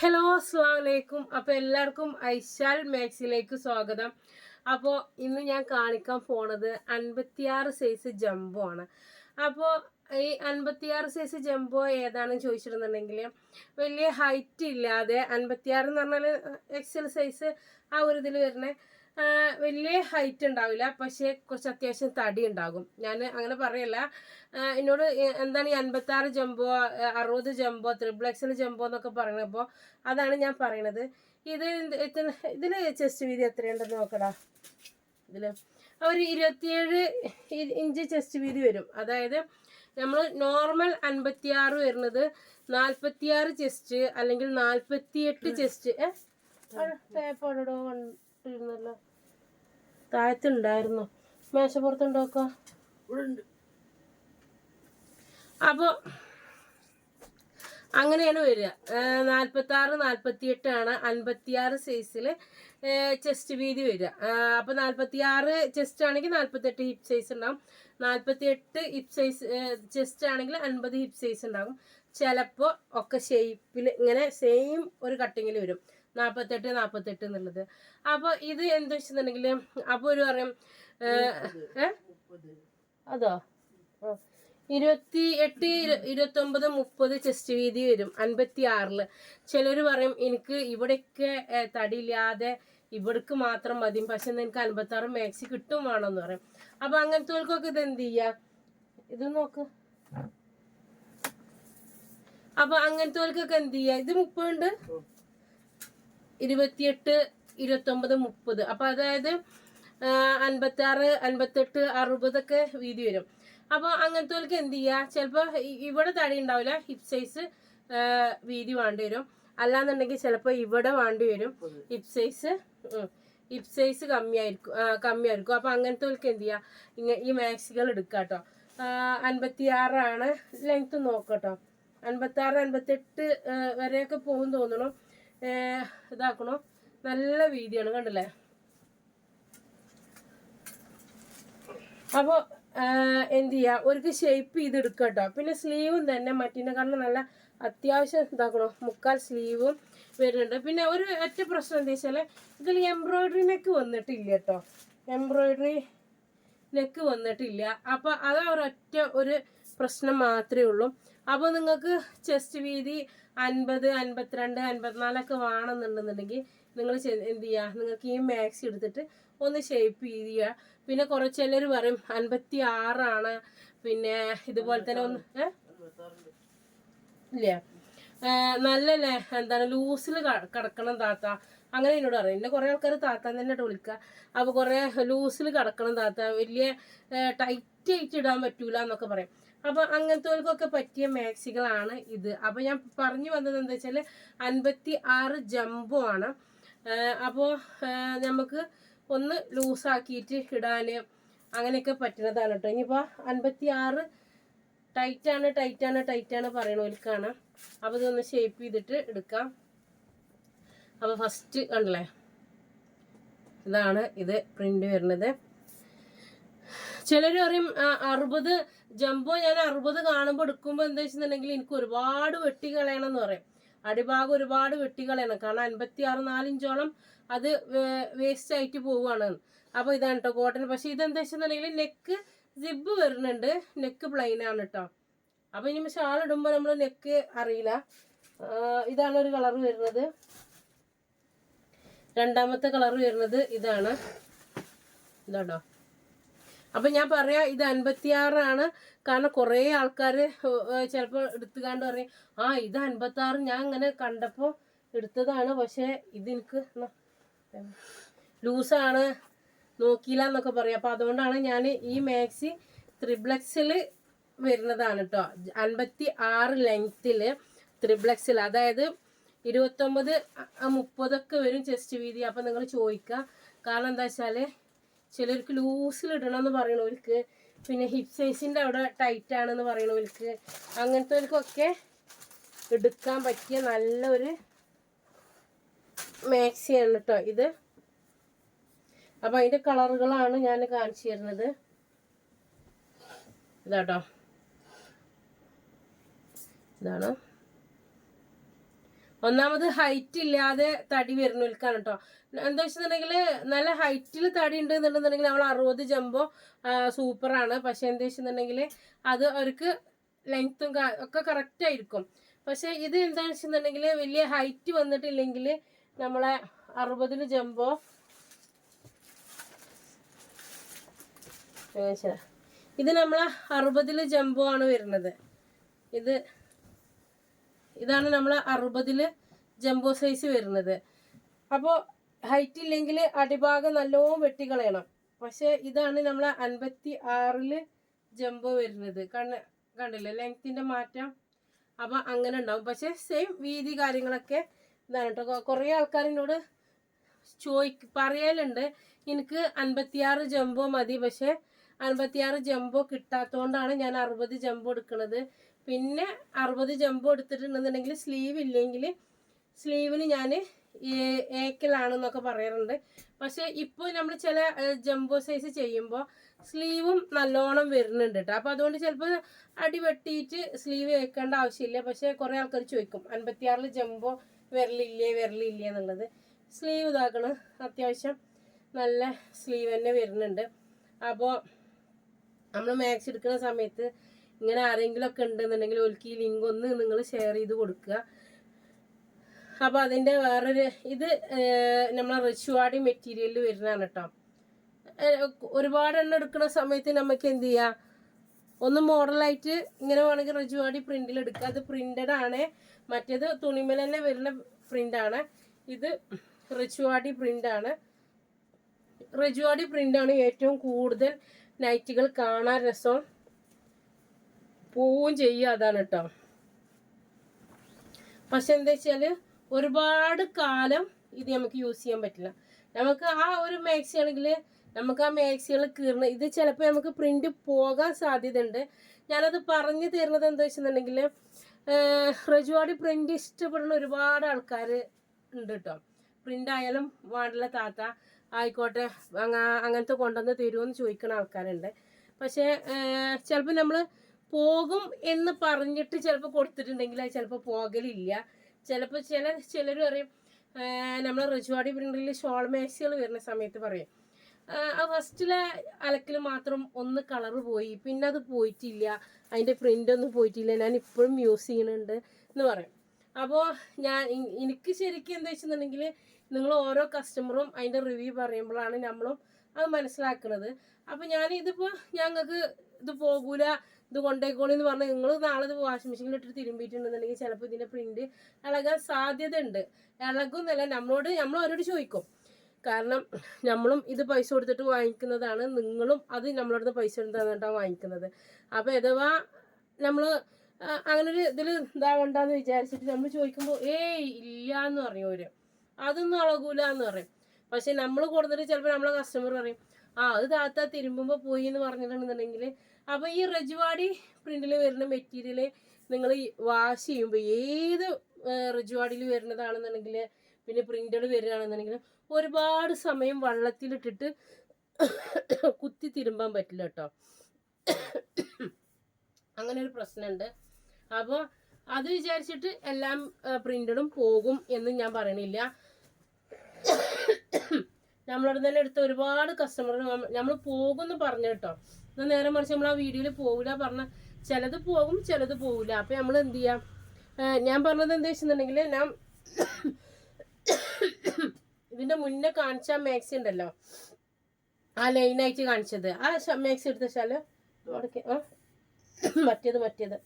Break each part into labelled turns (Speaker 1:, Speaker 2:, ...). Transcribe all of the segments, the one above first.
Speaker 1: Hello അസ്സാം വലൈക്കും അപ്പോൾ എല്ലാവർക്കും ഐശാൽ മാക്സിലേക്ക് സ്വാഗതം. അപ്പോൾ ഇന്ന് ഞാൻ കാണിക്കാൻ പോണത് അൻപത്തിയാറ് സൈസ് ജംബോ ആണ്. അപ്പോൾ ഈ അൻപത്തിയാറ് സൈസ് ജംബോ ഏതാണെന്ന് ചോദിച്ചിട്ടുണ്ടെങ്കിൽ വലിയ ഹൈറ്റ് ഇല്ലാതെ അൻപത്തിയാറ് എന്ന് പറഞ്ഞാൽ എക്സൽ സൈസ് ആ ഒരു ഇതിൽ വരുന്ന. വലിയ ഹൈറ്റ് ഉണ്ടാവില്ല. പക്ഷേ കുറച്ച് അത്യാവശ്യം തടി ഉണ്ടാകും. ഞാൻ അങ്ങനെ പറയല്ല. എന്നോട് എന്താണ് ഈ അൻപത്തി ആറ് ജംബോ അറുപത് ജംബോ ത്രിബിൾ എക്സൽ ജംബോ എന്നൊക്കെ പറയുന്നപ്പോൾ അതാണ് ഞാൻ പറയണത്. ഇത് ഇതിന് ചെസ്റ്റ് വീതി എത്രയുണ്ടെന്ന് നോക്കടാ. ഇതിൽ ഒരു ഇരുപത്തിയേഴ് ഇഞ്ച് ചെസ്റ്റ് വീതി വരും. അതായത് നമ്മൾ നോർമൽ അൻപത്തിയാറ് വരുന്നത് നാൽപ്പത്തിയാറ് ചെസ്റ്റ് അല്ലെങ്കിൽ നാൽപ്പത്തിയെട്ട് ചെസ്റ്റ് ഏ? കണ്ടിരുന്നല്ലോ താഴത്തുണ്ടായിരുന്നു. മേശപ്പുറത്തുണ്ടോക്ക? അപ്പോൾ അങ്ങനെയാണ് വരിക. നാൽപ്പത്തി ആറ് നാൽപ്പത്തി എട്ടാണ് അൻപത്തിയാറ് സൈസിൽ ചെസ്റ്റ് വീതി വരിക. അപ്പോൾ നാൽപ്പത്തി ആറ് ചെസ്റ്റ് ആണെങ്കിൽ നാൽപ്പത്തെട്ട് ഹിപ് സൈസ് ഉണ്ടാവും. നാൽപ്പത്തി എട്ട് ഹിപ്പ് സൈസ് ചെസ്റ്റ് ആണെങ്കിൽ അൻപത് ഹിപ് സൈസ് ഉണ്ടാകും ചിലപ്പോൾ ഒക്കെ ഷേപ്പിൽ ഇങ്ങനെ സെയിം ഒരു കട്ടിങ്ങിൽ വരും. നാൽപ്പത്തെട്ട് നാൽപ്പത്തെട്ട് എന്നുള്ളത്. അപ്പോൾ ഇത് എന്താ വെച്ചിട്ടുണ്ടെങ്കിൽ അപ്പോൾ ഒരു പറയും അതോ. ഇരുപത്തി എട്ട് ഇരു- ഇരുപത്തൊമ്പത് മുപ്പത് ചെസ്റ്റ് വീതി വരും അൻപത്തി ആറിൽ ചിലർ പറയും എനിക്ക് ഇവിടെയൊക്കെ തടിയില്ലാതെ ഇവിടേക്ക് മാത്രം മതി പക്ഷെ എനിക്ക് അൻപത്തി ആറ് മാക്സി കിട്ടും വേണമെന്ന് പറയും. അപ്പൊ അങ്ങനത്തെവർക്കൊക്കെ ഇത് എന്ത് ചെയ്യാ? ഇത് നോക്ക്. അപ്പൊ അങ്ങനത്തെവർക്കൊക്കെ എന്ത് ചെയ്യാ? ഇത് മുപ്പതുണ്ട്? ഇരുപത്തിയെട്ട് ഇരുപത്തൊമ്പത് മുപ്പത്. അപ്പോൾ അതായത് അൻപത്തി ആറ് അൻപത്തെട്ട് അറുപതൊക്കെ വീതി വരും. അപ്പോൾ അങ്ങനത്തെ എന്ത് ചെയ്യുക ചിലപ്പോൾ ഇവിടെ തടി ഉണ്ടാവില്ല ഹിപ് സൈസ് വീതി വേണ്ടി വരും. അല്ലാന്നുണ്ടെങ്കിൽ ചിലപ്പോൾ ഇവിടെ വേണ്ടി വരും. ഹിപ് സൈസ് ഹിപ് സൈസ് കമ്മിയായിരിക്കും കമ്മിയായിരിക്കും. അപ്പോൾ അങ്ങനത്തെ എന്ത് ചെയ്യുക ഇങ്ങ ഈ മാക്സികൾ എടുക്കുക കേട്ടോ അൻപത്തി ആറാണ് ലെങ്ത് നോക്കട്ടോ അൻപത്തി ആറ് അൻപത്തെട്ട് വരെയൊക്കെ പോകും തോന്നണം. ഇതാക്കണോ. നല്ല വീതിയാണ് കണ്ടില്ലേ? അപ്പോൾ എന്ത് ചെയ്യുക ഒരു ഷേപ്പ് ചെയ്ത് എടുക്കുക കേട്ടോ പിന്നെ സ്ലീവും തന്നെ മറ്റിനെക്കാളും നല്ല അത്യാവശ്യം ഇതാക്കണോ. മുക്കാൽ സ്ലീവും വരുന്നുണ്ട്. പിന്നെ ഒരു ഒറ്റ പ്രശ്നം എന്താ വെച്ചാൽ ഇതിൽ എംബ്രോയിഡറി നെക്ക് വന്നിട്ടില്ല കേട്ടോ എംബ്രോയിഡറി നെക്ക് വന്നിട്ടില്ല. അപ്പോൾ അത് ഒരൊറ്റ ഒരു പ്രശ്നം മാത്രമേ ഉള്ളൂ. അപ്പോൾ നിങ്ങൾക്ക് ചെസ്റ്റ് വീതി അൻപത് അൻപത്തിരണ്ട് അൻപത്തിനാലൊക്കെ വേണമെന്നുണ്ടെന്നുണ്ടെങ്കിൽ നിങ്ങൾ എന്ത് ചെയ്യുക നിങ്ങൾക്ക് ഈ മാക്സ് എടുത്തിട്ട് ഒന്ന് ഷേപ്പ് ചെയ്യുക. പിന്നെ കുറച്ച് ചിലർ പറയും അൻപത്തി ആറാണ് പിന്നെ ഇതുപോലെ തന്നെ ഒന്ന് ഇല്ല. നല്ലല്ലേ? എന്താണ് ലൂസിൽ കിടക്കണം താത്ത. അങ്ങനെ എന്നോട് പറയും. എന്നെ കുറെ ആൾക്കാർ താത്താൻ തന്നെ വിളിക്കുക അപ്പോൾ കുറേ ലൂസിൽ കിടക്കണം താത്ത. വലിയ ടൈറ്റ് ആയിട്ട് ഇടാൻ പറ്റൂല എന്നൊക്കെ പറയും. അപ്പൊ അങ്ങനത്തെവർക്കൊക്കെ പറ്റിയ മാക്സികളാണ് ഇത്. അപ്പൊ ഞാൻ പറഞ്ഞു വന്നത് എന്താ വെച്ചാൽ അൻപത്തി ആറ് ജംബോ ആണ് അപ്പോ നമുക്ക് ഒന്ന് ലൂസാക്കിയിട്ട് ഇടാൻ അങ്ങനെയൊക്കെ പറ്റുന്നതാണ് കേട്ടോ. ഇനിയിപ്പോൾ അൻപത്തി ആറ് ടൈറ്റാണ് ടൈറ്റാണ് ടൈറ്റാണ് പറയണവർക്കാണ്. അപ്പോൾ ഇതൊന്ന് ഷേപ്പ് ചെയ്തിട്ട് എടുക്കാം. അപ്പോൾ ഫസ്റ്റ് കണ്ടല്ലേ? ഇതാണ് ഇത് പ്രിന്റ് വരുന്നത്. ചിലർ പറയും അറുപത് ജംബോ ഞാൻ അറുപത് കാണുമ്പോൾ എടുക്കുമ്പോൾ എന്താ വെച്ചിട്ടുണ്ടെങ്കിൽ എനിക്ക് ഒരുപാട് വെട്ടി കളയണം എന്ന് പറയും. അടിഭാഗം ഒരുപാട് വെട്ടി കളയണം. കാരണം അൻപത്തി ആറ് നാലിഞ്ചോളം അത് വേസ്റ്റ് ആയിട്ട് പോവുകയാണ്. അപ്പോൾ ഇതാണ് കേട്ടോ കോട്ടൺ. പക്ഷേ ഇതെന്താ വെച്ചിട്ടുണ്ടെങ്കിൽ നെക്ക് സിബ് വരുന്നുണ്ട്. നെക്ക് പ്ലെയിൻ ആണ് കേട്ടോ അപ്പോൾ ഇനി ഷാൾ ഇടുമ്പോൾ നമ്മൾ നെക്ക് അറിയില്ല. ഇതാണ് ഒരു കളർ വരുന്നത്. രണ്ടാമത്തെ കളർ വരുന്നത് ഇതാണ്. ഇതാട്ടോ അപ്പൊ ഞാൻ പറയാ ഇത് അൻപത്തിയാറാണ്. കാരണം കുറേ ആൾക്കാർ ചിലപ്പോൾ എടുത്തു കണ്ട് പറയും ആ ഇത് അൻപത്തി ആറ് ഞാൻ ഇങ്ങനെ കണ്ടപ്പോൾ എടുത്തതാണ്. പക്ഷേ ഇത് എനിക്ക് ലൂസാണ് നോക്കിയില്ല എന്നൊക്കെ പറയും. അപ്പോൾ അതുകൊണ്ടാണ് ഞാൻ ഈ മാക്സി ത്രിബ്ലക്സിൽ വരുന്നതാണ് കേട്ടോ അൻപത്തി ആറ് ലെങ്ത്തിൽ ത്രിബ്ലക്സിൽ അതായത് ഇരുപത്തൊമ്പത് മുപ്പതൊക്കെ വരും ചെസ്റ്റ് വീതി. അപ്പം നിങ്ങൾ ചോദിക്കുക കാരണം എന്താ വെച്ചാൽ ചിലർക്ക് ലൂസിൽ എന്ന് പറയണവർക്ക് പിന്നെ ഹിപ് സൈസിന്റെ അവിടെ ടൈറ്റ് ആണെന്ന് പറയണവർക്ക് അങ്ങനത്തെവർക്കൊക്കെ എടുക്കാൻ പറ്റിയ നല്ലൊരു മാക്സിയാണ് കേട്ടോ ഇത്. അപ്പം അതിന്റെ കളറുകളാണ് ഞാൻ കാണിച്ചു തരുന്നത്. ഇതാട്ടോ. ഇതാണ്? ഒന്നാമത് ഹൈറ്റ് ഇല്ലാതെ തടി വരുന്നവർക്കാണ് കേട്ടോ എന്താ വെച്ചിട്ടുണ്ടെങ്കിൽ നല്ല ഹൈറ്റിൽ തടി ഉണ്ട് എന്നുണ്ടെന്നുണ്ടെങ്കിൽ നമ്മൾ അറുപത് ജമ്പോ സൂപ്പറാണ് പക്ഷെ എന്താ വെച്ചിട്ടുണ്ടെങ്കിൽ അത് അവർക്ക് ലെങ്ത്തും ഒക്കെ കറക്റ്റ് ആയിരിക്കും. പക്ഷെ ഇത് എന്താണെന്ന് വെച്ചിട്ടുണ്ടെങ്കിൽ വലിയ ഹൈറ്റ് വന്നിട്ടില്ലെങ്കിൽ നമ്മളെ അറുപതിൽ ജമ്പോ ഇത് നമ്മളെ അറുപതിൽ ജമ്പോ ആണ് വരുന്നത്. ഇത് ഇതാണ് നമ്മൾ അറുപതിൽ ജംബോ സൈസ് വരുന്നത്. അപ്പോൾ ഹൈറ്റ് ഇല്ലെങ്കിൽ അടിഭാഗം നല്ലോണം വെട്ടിക്കളയണം. പക്ഷേ ഇതാണ് നമ്മൾ അൻപത്തി ആറിൽ ജംബോ വരുന്നത്. കണ്ണ് കണ്ടില്ലേ? ലെങ്ത്തിന്റെ മാറ്റം. അപ്പം അങ്ങനെ ഉണ്ടാവും. പക്ഷേ സെയിം വീതി കാര്യങ്ങളൊക്കെ ഇതാണ് കേട്ടോ കുറേ ആൾക്കാരിനോട് ചോയി പറയലുണ്ട്. എനിക്ക് അൻപത്തിയാറ് ജംബോ മതി. പക്ഷേ അൻപത്തിയാറ് ജംബോ കിട്ടാത്തതുകൊണ്ടാണ് ഞാൻ അറുപത് ജംബോ എടുക്കുന്നത് പിന്നെ അറുപത് ജമ്പ് എടുത്തിട്ടുണ്ടെന്നുണ്ടെങ്കിൽ സ്ലീവ് ഇല്ലെങ്കിൽ സ്ലീവിന് ഞാൻ ഏക്കലാണെന്നൊക്കെ പറയാറുണ്ട്. പക്ഷെ ഇപ്പോൾ നമ്മൾ ചില ജംബോ സൈസ് ചെയ്യുമ്പോൾ സ്ലീവും നല്ലോണം വരുന്നുണ്ട് കേട്ടോ അപ്പോൾ അതുകൊണ്ട് ചിലപ്പോൾ അടി വെട്ടിയിട്ട് സ്ലീവ് വെക്കേണ്ട ആവശ്യമില്ല. പക്ഷേ കുറേ ആൾക്കാർ ചോദിക്കും അൻപത്തിയാറിൽ ജംബോ വിരലില്ലേ വിരലില്ലേ? എന്നുള്ളത്. സ്ലീവ് ഇതാക്കണം. അത്യാവശ്യം നല്ല സ്ലീവ് തന്നെ വരുന്നുണ്ട്. അപ്പോൾ നമ്മൾ മാക്സ് എടുക്കുന്ന സമയത്ത് ഇങ്ങനെ ആരെങ്കിലും ഒക്കെ ഉണ്ടെന്നുണ്ടെങ്കിൽ ഓൽക്ക് ഈ ലിങ്ക് ഒന്ന് നിങ്ങൾ ഷെയർ ചെയ്ത് കൊടുക്കുക. അപ്പോൾ അതിന്റെ വേറൊരു ഇത് നമ്മളെ റിച്ചുവാടി മെറ്റീരിയലിൽ വരുന്നതാണ് കേട്ടോ ഒരുപാട് എണ്ണം എടുക്കുന്ന സമയത്ത് നമുക്ക് എന്ത് ചെയ്യാം? ഒന്ന് മോഡലായിട്ട് ഇങ്ങനെ വേണമെങ്കിൽ റിജുവാടി പ്രിന്റിൽ എടുക്കുക. അത് പ്രിന്റഡ് ആണ്. മറ്റേത് തുണിമേൽ തന്നെ വരുന്ന പ്രിന്റാണ് ഇത് റിച്ചുവാടി പ്രിന്റാണ് റിജുവാടി ആണ് ഏറ്റവും കൂടുതൽ നൈറ്റുകൾ കാണാൻ രസം. പോവും ചെയ്യുക. അതാണ് കേട്ടോ പക്ഷെ എന്താ വെച്ചാൽ ഒരുപാട് കാലം ഇത് നമുക്ക് യൂസ് ചെയ്യാൻ പറ്റില്ല. നമുക്ക് ആ ഒരു മാക്സി ആണെങ്കിൽ നമുക്ക് ആ മാക്സികൾ കീറണം ഇത് ചിലപ്പോൾ നമുക്ക് പ്രിന്റ് പോകാൻ സാധ്യതയുണ്ട്. ഞാനത് പറഞ്ഞു തരുന്നത് എന്താ വെച്ചിട്ടുണ്ടെങ്കിൽ റജുവാടി പ്രിന്റ് ഇഷ്ടപ്പെടുന്ന ഒരുപാട് ആൾക്കാർ ഉണ്ട് കേട്ടോ പ്രിന്റ് ആയാലും വാണ്ടില്ല താത്ത ആയിക്കോട്ടെ അങ്ങനത്തെ കൊണ്ടുവന്ന് തരുമെന്ന് ചോദിക്കുന്ന ആൾക്കാരുണ്ട്. പക്ഷേ ചിലപ്പോൾ നമ്മൾ പോകും എന്ന് പറഞ്ഞിട്ട് ചിലപ്പോൾ കൊടുത്തിട്ടുണ്ടെങ്കിൽ അത് ചിലപ്പോൾ പോകലില്ല. ചിലപ്പോൾ ചില ചിലർ പറയും നമ്മൾ റിജുവാടി പ്രിന്റിൽ ഷോൾ മേശകൾ വരുന്ന സമയത്ത് പറയും ആ ഫസ്റ്റിലെ അലക്കിൽ മാത്രം ഒന്ന് കളറ് പോയി പിന്നെ അത് പോയിട്ടില്ല അതിന്റെ പ്രിന്റ് ഒന്നും പോയിട്ടില്ല ഞാൻ ഇപ്പോഴും യൂസ് ചെയ്യുന്നുണ്ട് എന്ന് പറയും. അപ്പോൾ ഞാൻ എനിക്ക് ശരിക്കും എന്താ വെച്ചിട്ടുണ്ടെങ്കിൽ നിങ്ങൾ ഓരോ കസ്റ്റമറും അതിന്റെ റിവ്യൂ പറയുമ്പോഴാണ് നമ്മളും അത് മനസ്സിലാക്കുന്നത് അപ്പോൾ ഞാൻ ഇതിപ്പോൾ ഞങ്ങൾക്ക് ഇത് പോകൂല ഇത് കൊണ്ടേക്കോളി എന്ന് പറഞ്ഞാൽ നിങ്ങൾ നാളെ ഇത് വാഷിംഗ് മെഷീനിൽ ഇട്ടിട്ട് തിരുമ്പിയിട്ടുണ്ടെന്നുണ്ടെങ്കിൽ ചിലപ്പോൾ ഇതിന്റെ പ്രിന്റ് ഇളകാൻ സാധ്യത ഉണ്ട് ഇളകുന്നല്ല നമ്മളോട് നമ്മൾ അവരോട് ചോദിക്കും. കാരണം നമ്മളും ഇത് പൈസ കൊടുത്തിട്ട് വാങ്ങിക്കുന്നതാണ് നിങ്ങളും അത് നമ്മളോട് പൈസ തന്നിട്ടാണ് വാങ്ങിക്കുന്നത്. അപ്പോൾ അഥവാ നമ്മൾ അങ്ങനെ ഒരു ഇതിൽ ഇതാവണ്ടെന്ന് വിചാരിച്ചിട്ട് നമ്മൾ ചോദിക്കുമ്പോൾ ഏയ് ഇല്ല എന്ന് പറയും അവർ. അതൊന്നും അളകൂല എന്ന് പറയും. പക്ഷെ നമ്മൾ കൊടുത്തിട്ട് ചിലപ്പോൾ നമ്മളെ കസ്റ്റമർ പറയും ആ അത് താത്ത തിരുമ്പുമ്പോൾ പോയി എന്ന് പറഞ്ഞിട്ടുണ്ടെന്നുണ്ടെങ്കിൽ അപ്പോൾ ഈ റജുവാടി പ്രിന്റിൽ വരുന്ന മെറ്റീരിയൽ നിങ്ങൾ വാഷ് ചെയ്യുമ്പോൾ ഏത് റജുവാടിയിൽ വരുന്നതാണെന്നുണ്ടെങ്കിൽ പിന്നെ പ്രിന്റഡ് വരികയാണെന്നുണ്ടെങ്കിൽ ഒരുപാട് സമയം വള്ളത്തിലിട്ടിട്ട് കുത്തി തിരുമ്പാൻ പറ്റില്ല കേട്ടോ അങ്ങനെ ഒരു പ്രശ്നമുണ്ട് അപ്പോൾ അത് വിചാരിച്ചിട്ട് എല്ലാം പ്രിന്റഡും പോകും എന്ന് ഞാൻ പറയണില്ല. നമ്മളവിടെ തന്നെ എടുത്ത ഒരുപാട് കസ്റ്റമർ നമ്മൾ പോകുമെന്ന് പറഞ്ഞു കേട്ടോ. എന്നാൽ നേരെ മറിച്ച് നമ്മൾ ആ വീഡിയോയിൽ പോകില്ല പറഞ്ഞ ചിലത് പോകും ചിലത് പോകില്ല അപ്പം നമ്മൾ എന്ത് ചെയ്യാം? ഞാൻ പറഞ്ഞത് എന്താ വെച്ചിട്ടുണ്ടെങ്കിൽ ഞാൻ ഇതിന്റെ മുന്നേ കാണിച്ച മാക്സി ഉണ്ടല്ലോ? ആ ലൈനായിട്ട് കാണിച്ചത്. ആ മാക്സി എടുത്ത വെച്ചാൽ മറ്റേത് മറ്റേത്.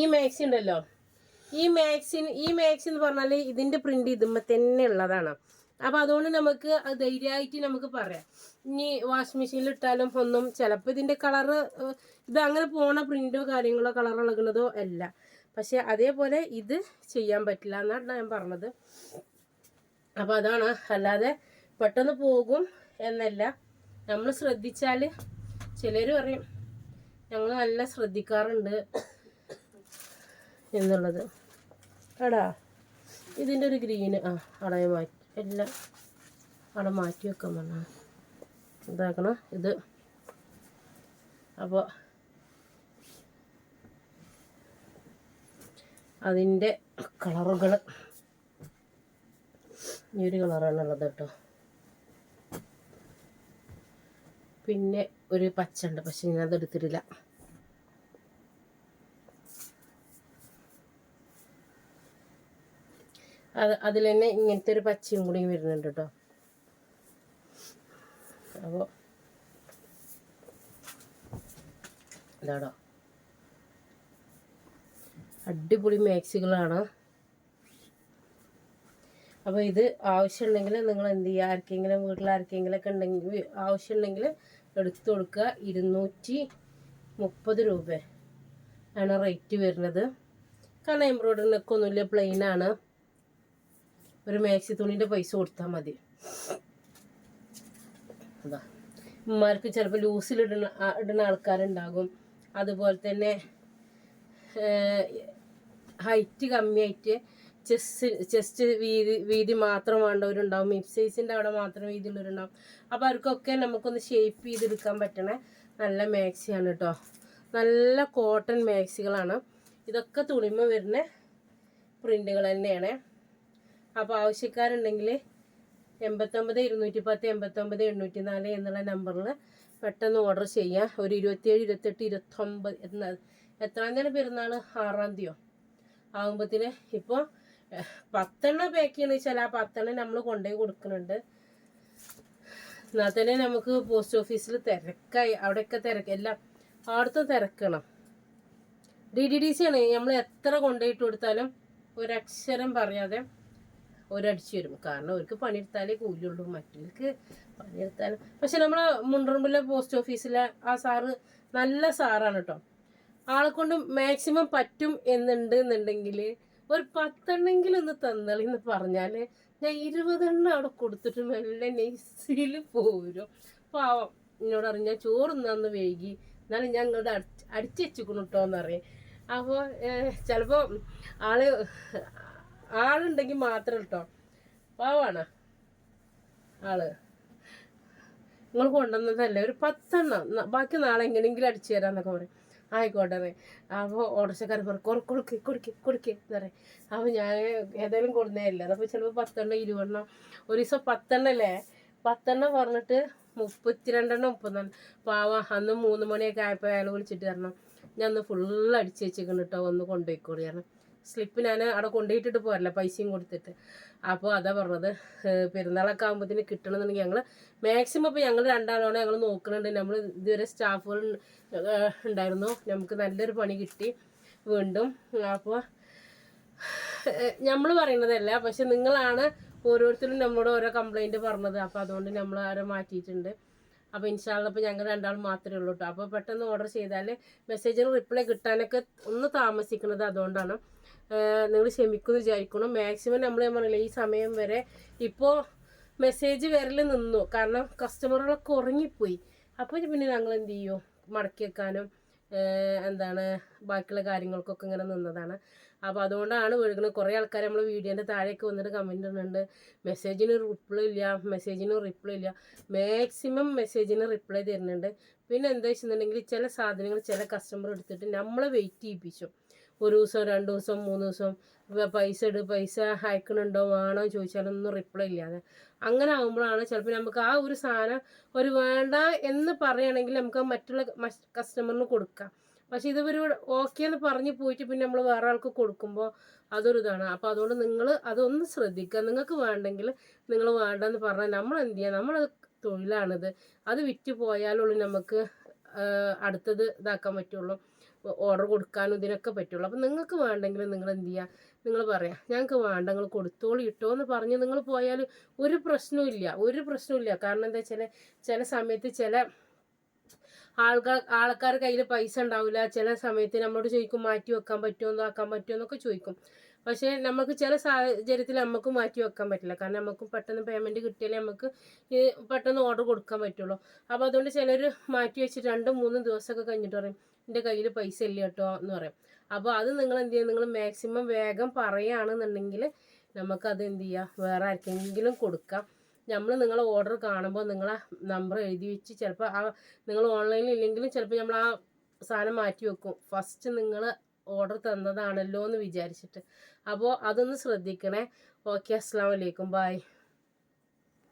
Speaker 1: ഈ മാക്സി ഉണ്ടല്ലോ? ഈ മാക്സിൻ ഈ മാക്സി എന്ന് പറഞ്ഞാൽ ഇതിന്റെ പ്രിന്റ് ഇതുമ്മ തന്നെ ഉള്ളതാണ്. അപ്പോൾ അതുകൊണ്ട് നമുക്ക് ധൈര്യമായിട്ട് നമുക്ക് പറയാം. ഇനി വാഷിംഗ് മെഷീനിൽ ഇട്ടാലും ഒന്നും ചിലപ്പോൾ ഇതിന്റെ കളറ് ഇത് അങ്ങനെ പോണ പ്രിന്റോ കാര്യങ്ങളോ കളർ ഇളകുന്നതോ അല്ല. പക്ഷെ അതേപോലെ ഇത് ചെയ്യാൻ പറ്റില്ല എന്നാണ് ഞാൻ പറഞ്ഞത്. അപ്പോൾ അതാണ്. അല്ലാതെ പെട്ടെന്ന് പോകും എന്നല്ല. നമ്മൾ ശ്രദ്ധിച്ചാൽ ചിലർ പറയും ഞങ്ങൾ നല്ല ശ്രദ്ധിക്കാറുണ്ട് എന്നുള്ളത്. എടാ ഇതിന്റെ ഒരു ഗ്രീന് ആ മാറ്റി എല്ലാം അവിടെ മാറ്റി വെക്കാൻ പറഞ്ഞു ഇതാക്കണം? ഇത്. അപ്പോൾ അതിന്റെ കളറുകൾ. ഈ ഒരു കളറാണ് ഉള്ളത് കേട്ടോ. പിന്നെ ഒരു പച്ച ഉണ്ട് പക്ഷെ ഞാൻ അത് എടുത്തിട്ടില്ല. അത് അതിൽ തന്നെ ഇങ്ങനത്തെ ഒരു പച്ചയും കൂടി വരുന്നുണ്ട് കേട്ടോ അപ്പോൾ ഇതാടോ. അടിപൊളി മാക്സികളാണ്. അപ്പോൾ ഇത് ആവശ്യമുണ്ടെങ്കിൽ നിങ്ങൾ എന്ത് ചെയ്യുക? ആർക്കെങ്കിലും വീട്ടിൽ ആർക്കെങ്കിലും ഒക്കെ ഉണ്ടെങ്കിൽ ആവശ്യമുണ്ടെങ്കിൽ എടുത്തു കൊടുക്കുക ഇരുന്നൂറ്റി മുപ്പത് രൂപ ആണ് റേറ്റ് വരുന്നത്. കാരണം എംബ്രോയിഡറിനൊക്കെ ഒന്നുമില്ല പ്ലെയിൻ ആണ്. ഒരു മാക്സി തുണീന്റെ പൈസ കൊടുത്താൽ മതി. അതാ. ഉമ്മമാർക്ക് ചിലപ്പോൾ ലൂസിൽ ഇടുന്ന ആൾക്കാരുണ്ടാകും. അതുപോലെ തന്നെ ഹൈറ്റ് കമ്മിയായിട്ട് ചെസ്റ്റ് ചെസ്റ്റ് വീതി വീതി മാത്രം വേണ്ടവരുണ്ടാവും. മിപ് സൈസിന്റെ അവിടെ മാത്രം വീതിയുള്ളവരുണ്ടാവും. അപ്പോൾ അവർക്കൊക്കെ നമുക്കൊന്ന് ഷേപ്പ് ചെയ്തെടുക്കാൻ പറ്റണ നല്ല മാക്സിയാണ് കേട്ടോ നല്ല കോട്ടൺ മാക്സികളാണ്. ഇതൊക്കെ തുണിമ വരുന്ന പ്രിന്റുകൾ തന്നെയാണ്. അപ്പോൾ ആവശ്യക്കാരുണ്ടെങ്കിൽ എൺപത്തൊമ്പത് ഇരുന്നൂറ്റി പത്ത് എൺപത്തൊമ്പത് എണ്ണൂറ്റി നാല് എന്നുള്ള നമ്പറിൽ പെട്ടെന്ന് ഓർഡർ ചെയ്യാം. ഒരു ഇരുപത്തിയേഴ് ഇരുപത്തെട്ട് ഇരുപത്തൊമ്പത് എന്ന എത്രാം തീയതി പെരുന്നാൾ ആറാം തീയതിയോ? ആകുമ്പത്തിന് ഇപ്പോൾ പത്തെണ്ണം പാക്ക് ചെയ്യണമെന്ന് വെച്ചാൽ ആ പത്തെണ്ണം നമ്മൾ കൊണ്ടുപോയി കൊടുക്കുന്നുണ്ട്. എന്നാൽ തന്നെ നമുക്ക് പോസ്റ്റ് ഓഫീസിൽ തിരക്കായി. അവിടെയൊക്കെ തിരക്ക്. എല്ലാം അവിടുത്തെ തിരക്കണം. ഡി ഡി ഡി സി ആണ്. നമ്മൾ എത്ര കൊണ്ടുപോയിട്ട് കൊടുത്താലും ഒരക്ഷരം പറയാതെ ഒരടിച്ചു വരും. കാരണം അവർക്ക് പണിയെടുത്താലേ കൂലിയുള്ളൂ മറ്റവർക്ക് പണിയെടുത്താലും. പക്ഷെ നമ്മളെ മുണ്ടറമ്പിലെ പോസ്റ്റ് ഓഫീസിലെ ആ സാറ് നല്ല സാറാണ് കേട്ടോ ആളെ കൊണ്ട് മാക്സിമം പറ്റും എന്നുണ്ട് എന്നുണ്ടെങ്കിൽ ഒരു പത്തെണ്ണെങ്കിലും ഒന്ന് തന്നളിന്ന് പറഞ്ഞാൽ ഞാൻ ഇരുപതെണ്ണം അവിടെ കൊടുത്തിട്ട് മെല്ലെ നെയ്സിൽ പോരും. പാവം. എന്നോട് അറിഞ്ഞ ചോറ് നന്ന് വൈകി. എന്നാലും ഞാൻ ഇങ്ങോട്ട് അടിച്ച് വെച്ചിക്കണു കേട്ടോ എന്നറിയാം അപ്പോൾ ചിലപ്പോൾ ആൾ ആളുണ്ടെങ്കിൽ മാത്രം കേട്ടോ പാവാണ്. ആൾ. നിങ്ങൾ കൊണ്ടുവന്നതല്ലേ? ഒരു പത്തെണ്ണം. ബാക്കി നാളെ എങ്ങനെയെങ്കിലും അടിച്ചു തരാന്നൊക്കെ പറയും. ആയിക്കോട്ടെ അപ്പോൾ ഓടച്ചക്കാരൻ പറയും "കൊറ- കൊടുക്ക് കൊടുക്ക് കൊടുക്ക് എന്ന് പറയും. അപ്പോൾ ഞാൻ ഏതായാലും കൊടുന്നേയില്ല അപ്പോൾ ചിലപ്പോൾ പത്തെണ്ണം ഇരുപെണ്ണം ഒരു ദിവസം പത്തെണ്ണം അല്ലേ? പത്തെണ്ണം പറഞ്ഞിട്ട് മുപ്പത്തിരണ്ടെണ്ണം മുപ്പത്തെണ്ണം പാവ അന്ന് മൂന്ന് മണിയൊക്കെ ആയപ്പോൾ അയാൾ വിളിച്ചിട്ട് തരണം ഞാൻ ഒന്ന് ഫുള്ള് അടിച്ച് വെച്ചേക്കണം കേട്ടോ ഒന്ന് കൊണ്ടുപോയിക്കോളി കാരണം സ്ലിപ്പ് ഞാൻ അവിടെ കൊണ്ടുപോയിട്ടിട്ട് പോരല്ല പൈസയും കൊടുത്തിട്ട്. അപ്പോൾ അതാ പറഞ്ഞത് പെരുന്നാളൊക്കെ ആകുമ്പോഴത്തേന് കിട്ടണമെന്നുണ്ടെങ്കിൽ ഞങ്ങൾ മാക്സിമം ഇപ്പോൾ ഞങ്ങൾ രണ്ടാളാണ് ഞങ്ങൾ നോക്കുന്നുണ്ട് നമ്മൾ ഇതുവരെ സ്റ്റാഫുകൾ ഉണ്ടായിരുന്നു. നമുക്ക് നല്ലൊരു പണി കിട്ടി വീണ്ടും. അപ്പോൾ നമ്മൾ പറയുന്നതല്ല പക്ഷെ നിങ്ങളാണ് ഓരോരുത്തരും നമ്മളോട് ഓരോ കംപ്ലൈന്റ് പറഞ്ഞത്. അപ്പോൾ അതുകൊണ്ട് നമ്മൾ ആരെ മാറ്റിയിട്ടുണ്ട്. അപ്പോൾ ഇൻഷാള്ള ഇപ്പോൾ ഞങ്ങൾ രണ്ടാൾ മാത്രമേ ഉള്ളൂ കേട്ടോ അപ്പോൾ പെട്ടെന്ന് ഓർഡർ ചെയ്താൽ മെസ്സേജിന് റിപ്ലൈ കിട്ടാനൊക്കെ ഒന്ന് താമസിക്കുന്നത് അതുകൊണ്ടാണ്. നിങ്ങൾ ക്ഷമിക്കുമെന്ന് വിചാരിക്കണം മാക്സിമം നമ്മൾ പറഞ്ഞില്ല ഈ സമയം വരെ ഇപ്പോൾ മെസ്സേജ് വരൽ നിന്നു. കാരണം കസ്റ്റമറുകളൊക്കെ ഉറങ്ങിപ്പോയി. അപ്പോൾ പിന്നെ ഞങ്ങൾ എന്ത് ചെയ്യും? മടക്കി വെക്കാനും എന്താണ് ബാക്കിയുള്ള കാര്യങ്ങൾക്കൊക്കെ ഇങ്ങനെ നിന്നതാണ്. അപ്പോൾ അതുകൊണ്ടാണ് വീഴുന്നത് കുറേ ആൾക്കാർ നമ്മൾ വീഡിയോന്റെ താഴേക്ക് വന്നിട്ട് കമന്റ് ഇടുന്നുണ്ട്. മെസ്സേജിന് റിപ്ലൈ ഇല്ല. മെസ്സേജിന് റിപ്ലൈ ഇല്ല. മാക്സിമം മെസ്സേജിന് റിപ്ലൈ തരുന്നുണ്ട്. പിന്നെ എന്താ വെച്ചിട്ടുണ്ടെങ്കിൽ ചില സാധനങ്ങൾ ചില കസ്റ്റമർ എടുത്തിട്ട് നമ്മളെ വെയിറ്റ് ചെയ്യിപ്പിച്ചു. ഒരു ദിവസം രണ്ട് ദിവസം മൂന്ന് ദിവസം പൈസ ഇട് പൈസ അയക്കണുണ്ടോ വേണോ ചോദിച്ചാലൊന്നും റിപ്ലൈ ഇല്ലാതെ. അങ്ങനെ ആകുമ്പോഴാണ് ചിലപ്പോൾ നമുക്ക് ആ ഒരു സാധനം ഒരു വേണ്ട എന്ന് പറയുകയാണെങ്കിൽ നമുക്ക് മറ്റുള്ള കസ്റ്റമറിന് കൊടുക്കാം. പക്ഷെ ഇത് ഒരു ഓക്കെ എന്ന് പറഞ്ഞ് പോയിട്ട് പിന്നെ നമ്മൾ വേറെ ആൾക്ക് കൊടുക്കുമ്പോൾ അതൊരു ഇതാണ്. അപ്പോൾ അതുകൊണ്ട് നിങ്ങൾ അതൊന്ന് ശ്രദ്ധിക്കുക നിങ്ങൾക്ക് വേണ്ടെങ്കിൽ നിങ്ങൾ വേണ്ടെന്ന് പറഞ്ഞാൽ നമ്മൾ എന്ത് ചെയ്യുക നമ്മൾ തൊഴിലാണിത്. അത് വിറ്റ് പോയാലുള്ളൂ നമുക്ക് അടുത്തത് ഇതാക്കാൻ പറ്റുള്ളൂ. ഓർഡർ കൊടുക്കാനും ഇതിനൊക്കെ പറ്റുള്ളൂ. അപ്പം നിങ്ങൾക്ക് വേണ്ടെങ്കിൽ നിങ്ങൾ എന്ത് ചെയ്യുക നിങ്ങൾ പറയാം ഞങ്ങൾക്ക് വേണ്ട നിങ്ങൾ കൊടുത്തോളൂ ഇട്ടോ എന്ന് പറഞ്ഞ് നിങ്ങൾ പോയാൽ ഒരു പ്രശ്നവും ഇല്ല. ഒരു പ്രശ്നവും ഇല്ല. കാരണം എന്താ വെച്ചാൽ ചില സമയത്ത് ചില ആൾക്കാർ ആൾക്കാർ കയ്യിൽ പൈസ ഉണ്ടാവില്ല ചില സമയത്ത് നമ്മളോട് ചോദിക്കും മാറ്റി വെക്കാൻ പറ്റുമോ ആക്കാൻ പറ്റുമോ എന്നൊക്കെ ചോദിക്കും. പക്ഷേ നമുക്ക് ചില സാഹചര്യത്തിൽ നമുക്ക് മാറ്റി വെക്കാൻ പറ്റില്ല. കാരണം നമുക്ക് പെട്ടെന്ന് പേയ്മെന്റ് കിട്ടിയാലേ നമുക്ക് പെട്ടെന്ന് ഓർഡർ കൊടുക്കാൻ പറ്റുള്ളൂ. അപ്പോൾ അതുകൊണ്ട് ചിലർ മാറ്റി വെച്ച് രണ്ടും മൂന്നും ദിവസമൊക്കെ കഴിഞ്ഞിട്ട് പറയും എന്റെ കയ്യിൽ പൈസ ഇല്ല കേട്ടോ എന്ന് പറയും. അപ്പോൾ അത് നിങ്ങൾ എന്ത് ചെയ്യുക? നിങ്ങൾ മാക്സിമം വേഗം പറയുകയാണെന്നുണ്ടെങ്കിൽ നമുക്കത് എന്ത് ചെയ്യാം വേറെ ആർക്കെങ്കിലും കൊടുക്കാം. നമ്മൾ നിങ്ങളെ ഓർഡർ കാണുമ്പോൾ നിങ്ങളെ നമ്പർ എഴുതി വെച്ച് ചിലപ്പോൾ ആ നിങ്ങൾ ഓൺലൈനിൽ ഇല്ലെങ്കിലും ചിലപ്പോൾ നമ്മൾ ആ സാധനം മാറ്റി വെക്കും. ഫസ്റ്റ് നിങ്ങൾ ഓർഡർ തന്നതാണല്ലോ എന്ന് വിചാരിച്ചിട്ട്. അപ്പോൾ അതൊന്ന് ശ്രദ്ധിക്കണേ. ഓക്കെ അസ്സാം വലൈക്കും ബായ്